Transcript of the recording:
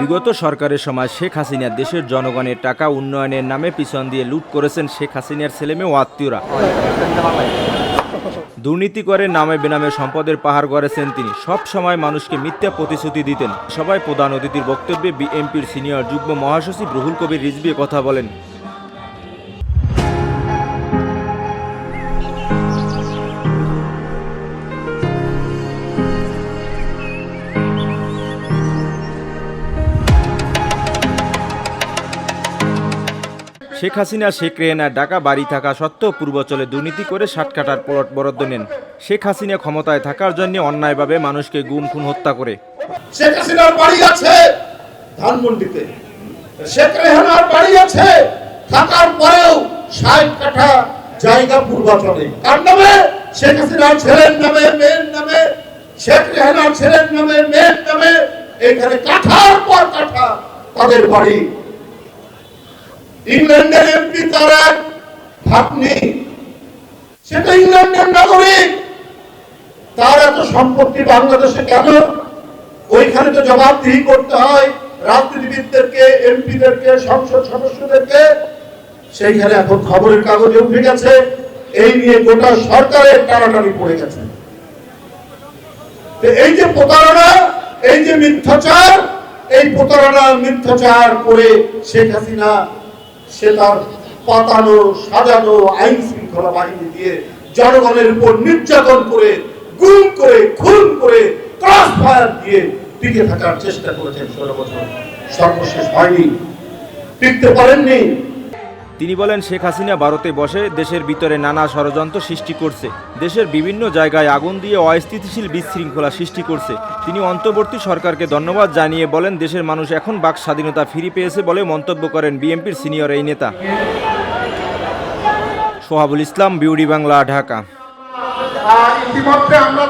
বিগত সরকারের সময় শেখ হাসিনা দেশের জনগণের টাকা উন্নয়নের নামে পিছন দিয়ে লুট করেছেন শেখ হাসিনার ছেলেমেয়ে ও আত্মীয়রা। দুর্নীতি করে নামে বেনামে সম্পদের পাহাড় গড়েছেন তিনি। সব সময় মানুষকে মিথ্যা প্রতিশ্রুতি দিতেন। সবাই প্রধান অতিথির বক্তব্যে বিএনপির সিনিয়র যুগ্ম মহাসচিব রুহুল কবির রিজবি কথা বলেন। শেখ হাসিনা, শেখ রেহানার ডাকা বাড়ি থাকা সত্ত্বেও পূর্বচলে দুর্নীতি করে ষাট কাটার প্লট বরাদ্দ নেন। শেখ হাসিনা ক্ষমতায় থাকার জন্য অন্যায়ভাবে মানুষকে গুম, খুন, হত্যা করে। শেখ হাসিনার বাড়ি আছে ধানমন্ডিতে। শেখ রেহানার বাড়ি আছে থাকার পরেও ষাট কাঠা জায়গা পূর্বাচলে। কার নামে? শেখ হাসিনার ছেলের নামে, মেয়ের নামে। শেখ রেহানার ছেলের নামে, মেয়ের নামে। এখানে কাঠার পর কাঠা তাদের বাড়ি। ইংল্যান্ডের এমপি তার এক ভাগ্নি সেটা ইংল্যান্ডের নাগরিক। তার এত সম্পত্তি বাংলাদেশে কেন? ওইখানে তো জবাবদিহি করতে হয় রাজনীতিবিদদেরকে এমপিদেরকে সংসদ সদস্যদেরকে। সেইখানে এখন খবরের কাগজে উঠে গেছে, এই নিয়ে গোটা সরকারের টানাটানি পড়ে গেছে। এই যে প্রতারণা, এই যে মিথ্যাচার, এই প্রতারণা মিথ্যাচার করে শেখ হাসিনা সে তার পাতানো, সাজানো আইন শৃঙ্খলা বাহিনী দিয়ে জনগণের উপর নির্যাতন করে, গুম করে, খুন করে ক্রস ফায়ার দিয়ে টিকে থাকার চেষ্টা করেছেন ষোলো বছর সর্বশেষ হয়নি টিকতে পারেননি। তিনি বলেন, শেখ হাসিনা ভারতে বসে দেশের ভিতরে নানা ষড়যন্ত্র সৃষ্টি করছে। দেশের বিভিন্ন জায়গায় আগুন দিয়ে অস্থিতিশীল বিশৃঙ্খলা সৃষ্টি করছে। তিনি অন্তর্বর্তী সরকারকে ধন্যবাদ জানিয়ে বলেন, দেশের মানুষ এখন বাক স্বাধীনতা ফিরে পেয়েছে বলে মন্তব্য করেন বিএনপির সিনিয়র এই নেতা। সোহাবুল ইসলাম, বিউডি বাংলা, ঢাকা। ইতিমধ্যে আমরা